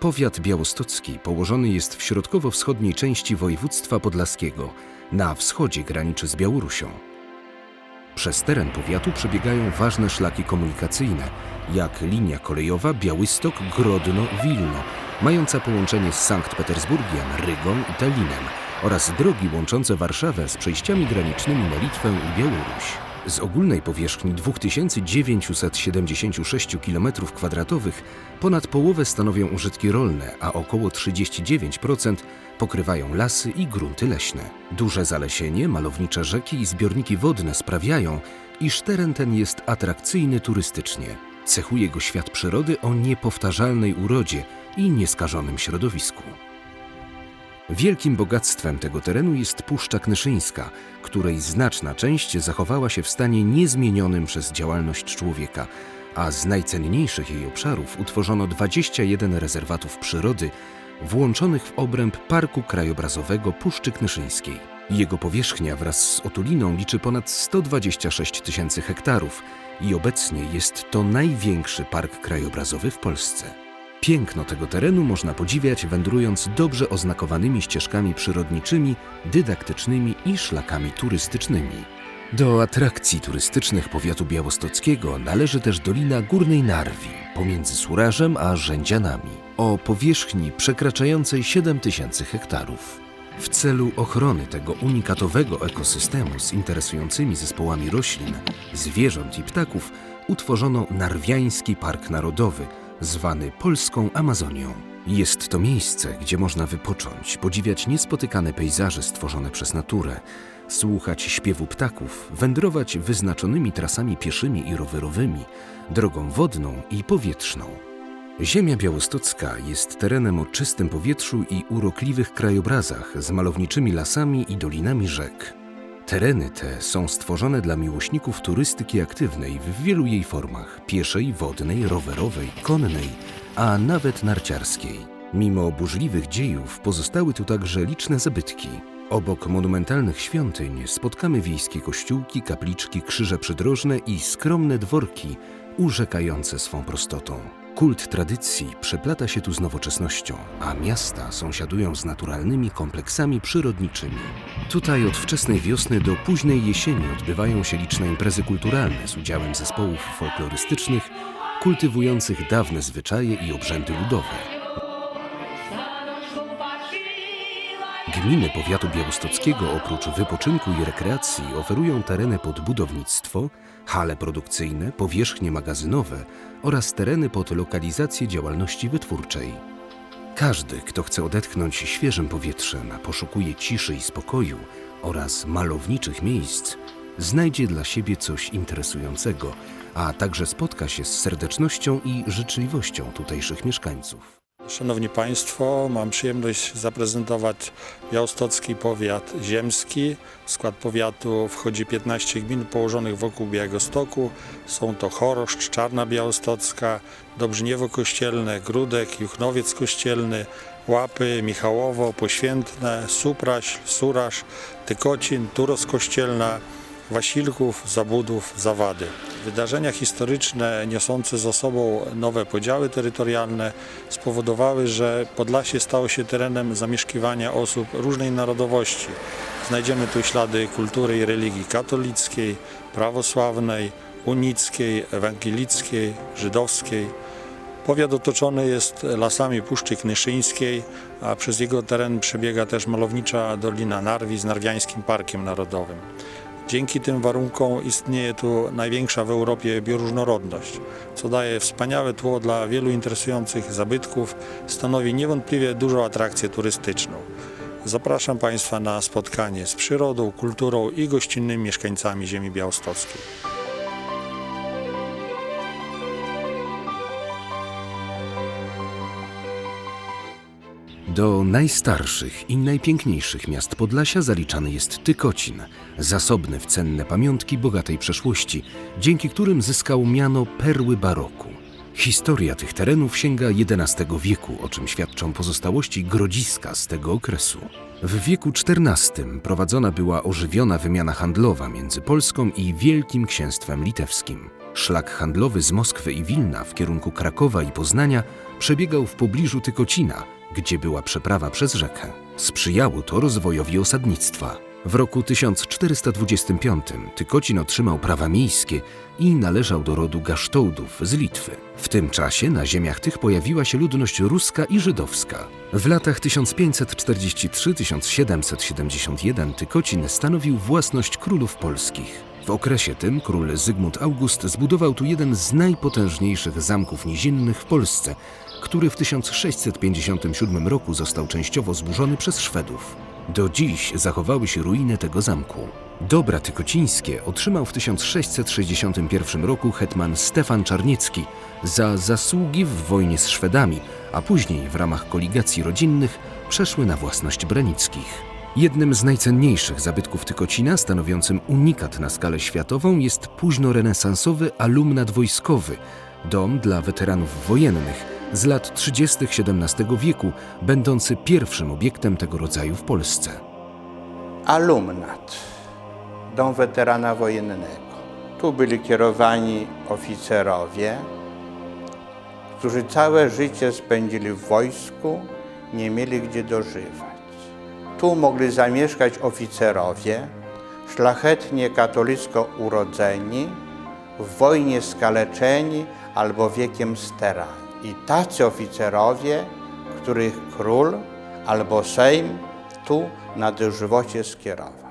Powiat białostocki położony jest w środkowo-wschodniej części województwa podlaskiego. Na wschodzie graniczy z Białorusią. Przez teren powiatu przebiegają ważne szlaki komunikacyjne, jak linia kolejowa Białystok-Grodno-Wilno, mająca połączenie z Sankt Petersburgiem, Rygą i Tallinem oraz drogi łączące Warszawę z przejściami granicznymi na Litwę i Białoruś. Z ogólnej powierzchni 2976 km2 ponad połowę stanowią użytki rolne, a około 39% pokrywają lasy i grunty leśne. Duże zalesienie, malownicze rzeki i zbiorniki wodne sprawiają, iż teren ten jest atrakcyjny turystycznie. Cechuje go świat przyrody o niepowtarzalnej urodzie i nieskażonym środowisku. Wielkim bogactwem tego terenu jest Puszcza Knyszyńska, której znaczna część zachowała się w stanie niezmienionym przez działalność człowieka, a z najcenniejszych jej obszarów utworzono 21 rezerwatów przyrody włączonych w obręb Parku Krajobrazowego Puszczy Knyszyńskiej. Jego powierzchnia wraz z otuliną liczy ponad 126 tysięcy hektarów i obecnie jest to największy park krajobrazowy w Polsce. Piękno tego terenu można podziwiać wędrując dobrze oznakowanymi ścieżkami przyrodniczymi, dydaktycznymi i szlakami turystycznymi. Do atrakcji turystycznych powiatu białostockiego należy też Dolina Górnej Narwi pomiędzy Surażem a Rzędzianami o powierzchni przekraczającej 7 tysięcy hektarów. W celu ochrony tego unikatowego ekosystemu z interesującymi zespołami roślin, zwierząt i ptaków utworzono Narwiański Park Narodowy, zwany Polską Amazonią. Jest to miejsce, gdzie można wypocząć, podziwiać niespotykane pejzaże stworzone przez naturę, słuchać śpiewu ptaków, wędrować wyznaczonymi trasami pieszymi i rowerowymi, drogą wodną i powietrzną. Ziemia białostocka jest terenem o czystym powietrzu i urokliwych krajobrazach z malowniczymi lasami i dolinami rzek. Tereny te są stworzone dla miłośników turystyki aktywnej w wielu jej formach pieszej, wodnej, rowerowej, konnej, a nawet narciarskiej. Mimo burzliwych dziejów pozostały tu także liczne zabytki. Obok monumentalnych świątyń spotkamy wiejskie kościółki, kapliczki, krzyże przydrożne i skromne dworki urzekające swą prostotą. Kult tradycji przeplata się tu z nowoczesnością, a miasta sąsiadują z naturalnymi kompleksami przyrodniczymi. Tutaj od wczesnej wiosny do późnej jesieni odbywają się liczne imprezy kulturalne z udziałem zespołów folklorystycznych, kultywujących dawne zwyczaje i obrzędy ludowe. Gminy powiatu białostockiego oprócz wypoczynku i rekreacji oferują tereny pod budownictwo, hale produkcyjne, powierzchnie magazynowe oraz tereny pod lokalizację działalności wytwórczej. Każdy, kto chce odetchnąć świeżym powietrzem, poszukuje ciszy i spokoju oraz malowniczych miejsc, znajdzie dla siebie coś interesującego, a także spotka się z serdecznością i życzliwością tutejszych mieszkańców. Szanowni Państwo, mam przyjemność zaprezentować Białostocki Powiat Ziemski. W skład powiatu wchodzi 15 gmin położonych wokół Białegostoku. Są to Choroszcz, Czarna Białostocka, Dobrzniewo Kościelne, Grudek, Juchnowiec Kościelny, Łapy, Michałowo, Poświętne, Supraśl, Suraż, Tykocin, Turos Kościelna, Wasilków, Zabudów, Zawady. Wydarzenia historyczne niosące za sobą nowe podziały terytorialne spowodowały, że Podlasie stało się terenem zamieszkiwania osób różnej narodowości. Znajdziemy tu ślady kultury i religii katolickiej, prawosławnej, unickiej, ewangelickiej, żydowskiej. Powiat otoczony jest lasami Puszczy Knyszyńskiej, a przez jego teren przebiega też malownicza Dolina Narwi z Narwiańskim Parkiem Narodowym. Dzięki tym warunkom istnieje tu największa w Europie bioróżnorodność, co daje wspaniałe tło dla wielu interesujących zabytków, stanowi niewątpliwie dużą atrakcję turystyczną. Zapraszam Państwa na spotkanie z przyrodą, kulturą i gościnnymi mieszkańcami ziemi białostockiej. Do najstarszych i najpiękniejszych miast Podlasia zaliczany jest Tykocin, zasobny w cenne pamiątki bogatej przeszłości, dzięki którym zyskał miano perły baroku. Historia tych terenów sięga XI wieku, o czym świadczą pozostałości grodziska z tego okresu. W wieku XIV prowadzona była ożywiona wymiana handlowa między Polską i Wielkim Księstwem Litewskim. Szlak handlowy z Moskwy i Wilna w kierunku Krakowa i Poznania przebiegał w pobliżu Tykocina, gdzie była przeprawa przez rzekę. Sprzyjało to rozwojowi osadnictwa. W roku 1425 Tykocin otrzymał prawa miejskie i należał do rodu Gasztołdów z Litwy. W tym czasie na ziemiach tych pojawiła się ludność ruska i żydowska. W latach 1543-1771 Tykocin stanowił własność królów polskich. W okresie tym król Zygmunt August zbudował tu jeden z najpotężniejszych zamków nizinnych w Polsce, który w 1657 roku został częściowo zburzony przez Szwedów. Do dziś zachowały się ruiny tego zamku. Dobra tykocińskie otrzymał w 1661 roku hetman Stefan Czarniecki za zasługi w wojnie z Szwedami, a później w ramach koligacji rodzinnych przeszły na własność Branickich. Jednym z najcenniejszych zabytków Tykocina, stanowiącym unikat na skalę światową, jest późnorenesansowy alumnat wojskowy, dom dla weteranów wojennych z lat 30. XVII wieku, będący pierwszym obiektem tego rodzaju w Polsce. Alumnat, dom weterana wojennego. Tu byli kierowani oficerowie, którzy całe życie spędzili w wojsku, nie mieli gdzie dożywać. Tu mogli zamieszkać oficerowie, szlachetnie katolicko urodzeni, w wojnie skaleczeni albo wiekiem sterani. I tacy oficerowie, których król albo Sejm tu na dożywocie skierował.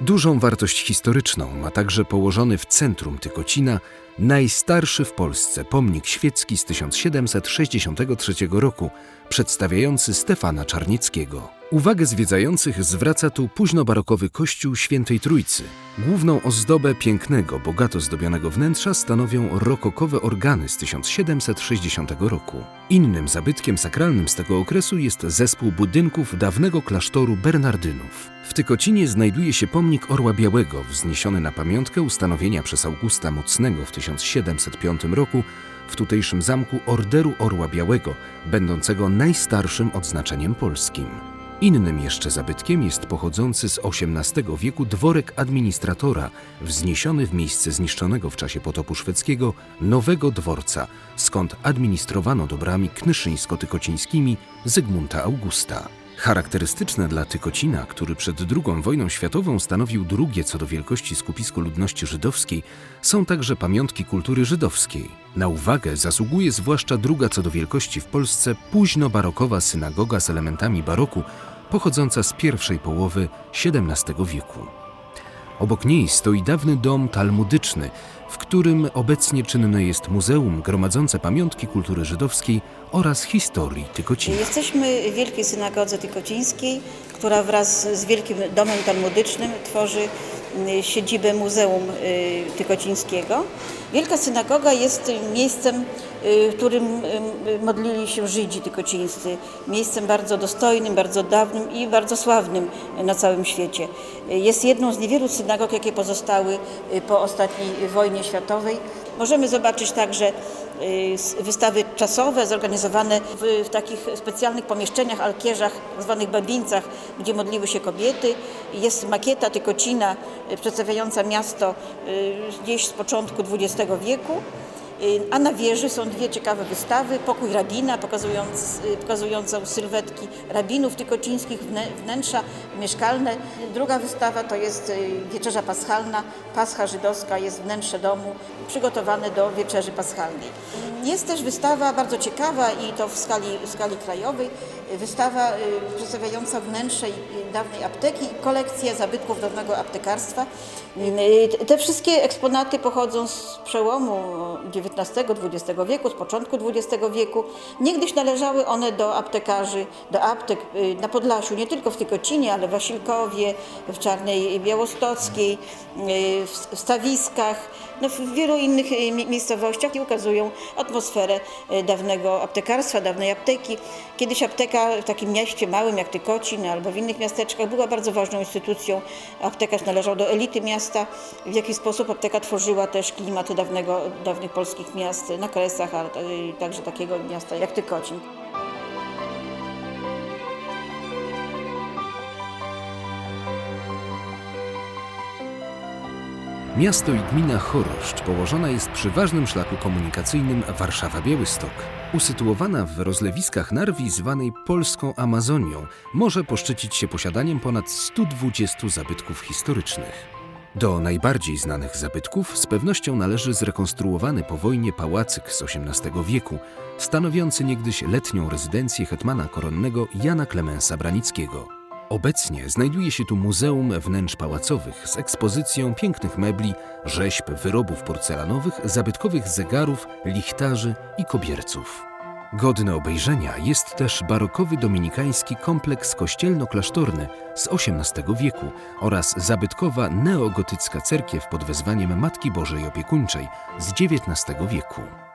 Dużą wartość historyczną ma także położony w centrum Tykocina najstarszy w Polsce pomnik świecki z 1763 roku, przedstawiający Stefana Czarnieckiego. Uwagę zwiedzających zwraca tu późnobarokowy kościół Świętej Trójcy. Główną ozdobę pięknego, bogato zdobionego wnętrza stanowią rokokowe organy z 1760 roku. Innym zabytkiem sakralnym z tego okresu jest zespół budynków dawnego klasztoru Bernardynów. W Tykocinie znajduje się pomnik Orła Białego, wzniesiony na pamiątkę ustanowienia przez Augusta Mocnego w 1705 roku w tutejszym zamku Orderu Orła Białego, będącego najstarszym odznaczeniem polskim. Innym jeszcze zabytkiem jest pochodzący z XVIII wieku dworek administratora, wzniesiony w miejsce zniszczonego w czasie potopu szwedzkiego nowego dworca, skąd administrowano dobrami knyszyńsko-tykocińskimi Zygmunta Augusta. Charakterystyczne dla Tykocina, który przed II wojną światową stanowił drugie co do wielkości skupisko ludności żydowskiej, są także pamiątki kultury żydowskiej. Na uwagę zasługuje zwłaszcza druga co do wielkości w Polsce późno-barokowa synagoga z elementami baroku, pochodząca z pierwszej połowy XVII wieku. Obok niej stoi dawny dom talmudyczny, w którym obecnie czynne jest muzeum gromadzące pamiątki kultury żydowskiej oraz historii Tykocina. Jesteśmy w Wielkiej Synagodze Tykocińskiej, która wraz z Wielkim Domem Talmudycznym tworzy y, siedzibę Muzeum y, Tykocińskiego. Wielka Synagoga jest miejscem, y, w którym modlili się Żydzi tykocińscy. Miejscem bardzo dostojnym, bardzo dawnym i bardzo sławnym na całym świecie. Jest jedną z niewielu synagog, jakie pozostały po ostatniej wojnie światowej. Możemy zobaczyć także y, wystawy czasowe zorganizowane w, w takich specjalnych pomieszczeniach, alkierzach, zwanych babińcach, gdzie modliły się kobiety. Jest makieta Tykocina y, przedstawiająca miasto y, gdzieś z początku XX wieku. Y, A na wieży są dwie ciekawe wystawy. Pokój rabina pokazując, y, pokazującą sylwetki rabinów tykocińskich, wnę- wnętrza mieszkalne. Druga wystawa to jest y, wieczerza paschalna. Pascha żydowska jest wnętrze domu przygotowane do wieczerzy paschalnej. Jest też wystawa bardzo ciekawa i to w skali, w skali krajowej. Wystawa przedstawiająca wnętrze dawnej apteki i kolekcję zabytków dawnego aptekarstwa. Y, Te wszystkie eksponaty pochodzą z przełomu XIX-XX wieku, z początku XX wieku. Niegdyś należały one do aptekarzy, do aptek y, na Podlasiu, nie tylko w Tykocinie, ale w Wasilkowie, w Czarnej Białostockiej, y, w Stawiskach, no w wielu innych mi- miejscowościach i ukazują atmosferę dawnego aptekarstwa, dawnej apteki. Kiedyś apteka w takim mieście małym jak Tykocin albo w innych miasteczkach była bardzo ważną instytucją. Aptekarz należał do elity miasta. W jaki sposób apteka tworzyła też klimaty dawnego, dawnych polskich miast na Kresach, a y, także takiego miasta jak Tykocin. Miasto i gmina Choroszcz położona jest przy ważnym szlaku komunikacyjnym Warszawa-Białystok. Usytuowana w rozlewiskach Narwi zwanej polską Amazonią, może poszczycić się posiadaniem ponad 120 zabytków historycznych. Do najbardziej znanych zabytków z pewnością należy zrekonstruowany po wojnie pałacyk z XVIII wieku, stanowiący niegdyś letnią rezydencję hetmana koronnego Jana Klemensa Branickiego. Obecnie znajduje się tu Muzeum Wnętrz Pałacowych z ekspozycją pięknych mebli, rzeźb, wyrobów porcelanowych, zabytkowych zegarów, lichtarzy i kobierców. Godny obejrzenia jest też barokowy dominikański kompleks kościelno-klasztorny z XVIII wieku oraz zabytkowa neogotycka cerkiew pod wezwaniem Matki Bożej Opiekuńczej z XIX wieku.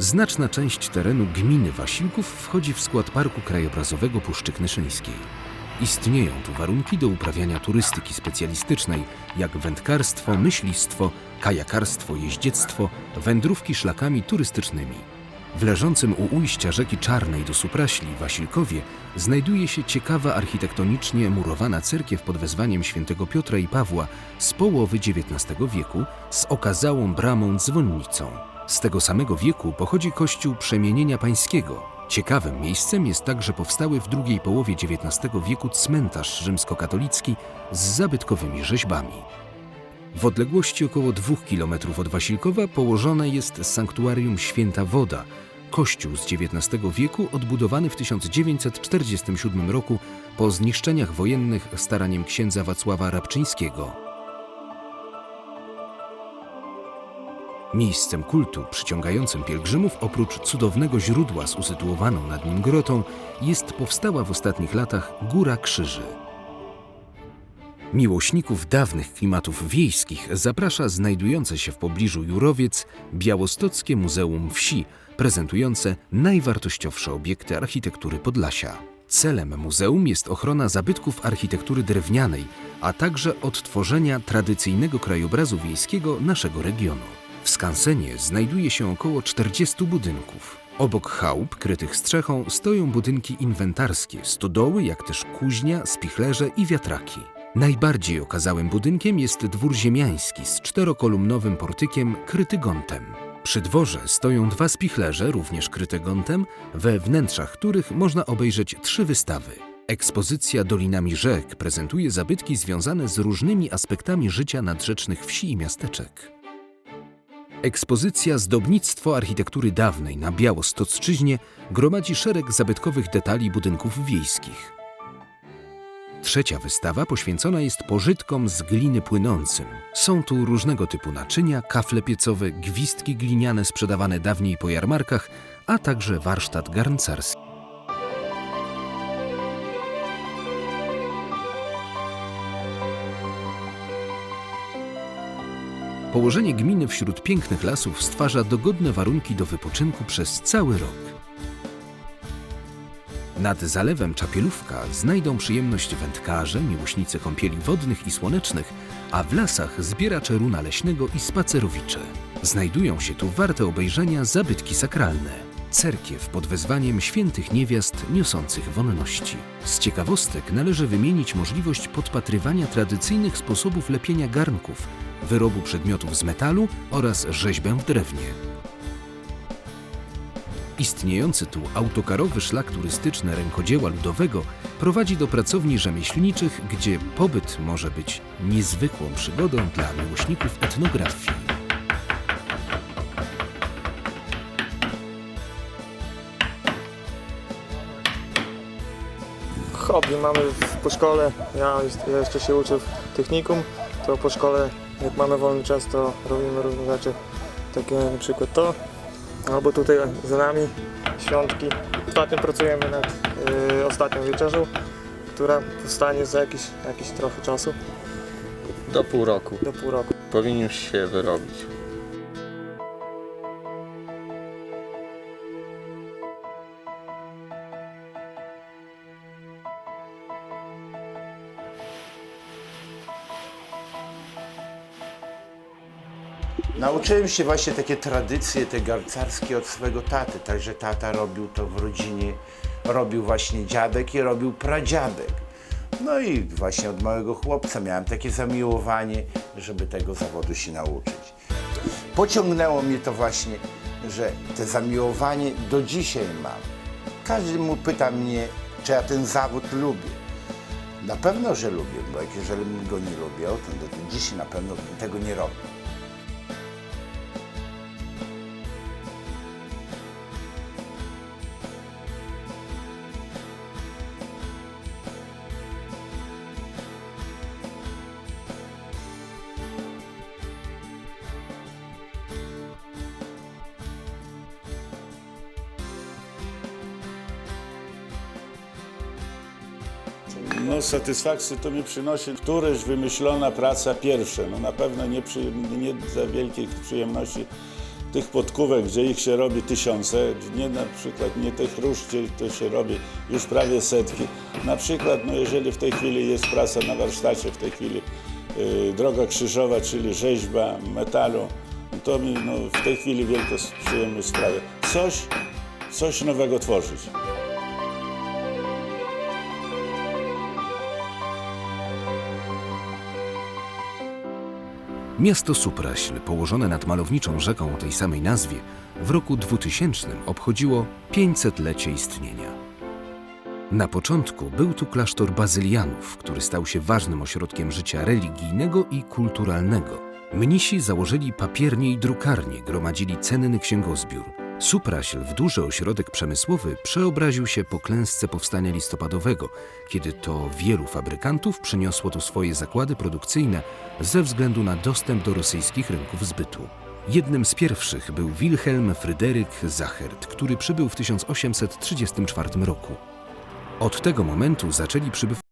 Znaczna część terenu gminy Wasilków wchodzi w skład Parku Krajobrazowego Puszczy Knyszyńskiej. Istnieją tu warunki do uprawiania turystyki specjalistycznej, jak wędkarstwo, myślistwo, kajakarstwo, jeździectwo, wędrówki szlakami turystycznymi. W leżącym u ujścia rzeki Czarnej do Supraśli, Wasilkowie, znajduje się ciekawa architektonicznie murowana cerkiew pod wezwaniem świętego Piotra i Pawła z połowy XIX wieku z okazałą bramą dzwonnicą. Z tego samego wieku pochodzi kościół Przemienienia Pańskiego. Ciekawym miejscem jest także powstały w drugiej połowie XIX wieku cmentarz rzymskokatolicki z zabytkowymi rzeźbami. W odległości około dwóch kilometrów od Wasilkowa położone jest sanktuarium Święta Woda, kościół z XIX wieku odbudowany w 1947 roku po zniszczeniach wojennych staraniem księdza Wacława Rabczyńskiego. Miejscem kultu przyciągającym pielgrzymów oprócz cudownego źródła z usytuowaną nad nim grotą jest powstała w ostatnich latach Góra Krzyży. Miłośników dawnych klimatów wiejskich zaprasza znajdujące się w pobliżu Jurowiec Białostockie Muzeum Wsi, prezentujące najwartościowsze obiekty architektury Podlasia. Celem muzeum jest ochrona zabytków architektury drewnianej, a także odtworzenia tradycyjnego krajobrazu wiejskiego naszego regionu. W skansenie znajduje się około 40 budynków. Obok chałup krytych strzechą stoją budynki inwentarskie, stodoły, jak też kuźnia, spichlerze i wiatraki. Najbardziej okazałym budynkiem jest dwór ziemiański z czterokolumnowym portykiem kryty gontem. Przy dworze stoją dwa spichlerze, również kryte gontem, we wnętrzach których można obejrzeć trzy wystawy. Ekspozycja Dolinami Rzek prezentuje zabytki związane z różnymi aspektami życia nadrzecznych wsi i miasteczek. Ekspozycja Zdobnictwo architektury dawnej na Białostocczyźnie gromadzi szereg zabytkowych detali budynków wiejskich. Trzecia wystawa poświęcona jest pożytkom z gliny płynącym. Są tu różnego typu naczynia, kafle piecowe, gwizdki gliniane sprzedawane dawniej po jarmarkach, a także warsztat garncarski. Położenie gminy wśród pięknych lasów stwarza dogodne warunki do wypoczynku przez cały rok. Nad zalewem Czapielówka znajdą przyjemność wędkarze, miłośnicy kąpieli wodnych i słonecznych, a w lasach zbieracze runa leśnego i spacerowicze. Znajdują się tu warte obejrzenia zabytki sakralne. Cerkiew pod wezwaniem świętych niewiast niosących wonności. Z ciekawostek należy wymienić możliwość podpatrywania tradycyjnych sposobów lepienia garnków, wyrobu przedmiotów z metalu oraz rzeźbę w drewnie. Istniejący tu autokarowy szlak turystyczny rękodzieła ludowego prowadzi do pracowni rzemieślniczych, gdzie pobyt może być niezwykłą przygodą dla miłośników etnografii. Hobby mamy w- po szkole, ja, jeszcze się uczę w technikum, to po szkole jak mamy wolny czas to robimy różne rzeczy, takie na przykład to, albo tutaj za nami świątki. Ostatnio pracujemy nad y, ostatnią wieczerzą, która powstanie za jakiś, jakiś trochę czasu, Do pół roku do pół roku. powinien się wyrobić. Nauczyłem się właśnie takie tradycje te garcarskie od swojego taty, także tata robił to w rodzinie robił właśnie dziadek i robił pradziadek. No i właśnie od małego chłopca miałem takie zamiłowanie, żeby tego zawodu się nauczyć. Pociągnęło mnie to właśnie, że te zamiłowanie do dzisiaj mam. Każdy mu pyta mnie, czy ja ten zawód lubię. Na pewno, że lubię, bo jak jeżeli go nie lubił, to do dzisiaj na pewno tego nie robił. No, satysfakcję to mi przynosi któreś wymyślona praca pierwsza. No na pewno nie, przy, nie za wielkiej przyjemności tych podkówek, gdzie ich się robi tysiące, nie na przykład nie tych róż, gdzie to się robi już prawie setki. Na przykład, no jeżeli w tej chwili jest praca na warsztacie, w tej chwili y, droga krzyżowa, czyli rzeźba metalu, to mi no, w tej chwili wielką przyjemność sprawia. Coś, coś nowego tworzyć. Miasto Supraśl, położone nad malowniczą rzeką o tej samej nazwie, w roku 2000 obchodziło 500-lecie istnienia. Na początku był tu klasztor bazylianów, który stał się ważnym ośrodkiem życia religijnego i kulturalnego. Mnisi założyli papiernię i drukarnię, gromadzili cenny księgozbiór. Supraśl w duży ośrodek przemysłowy przeobraził się po klęsce powstania listopadowego, kiedy to wielu fabrykantów przeniosło tu swoje zakłady produkcyjne ze względu na dostęp do rosyjskich rynków zbytu. Jednym z pierwszych był Wilhelm Fryderyk Zachert, który przybył w 1834 roku. Od tego momentu zaczęli przybywać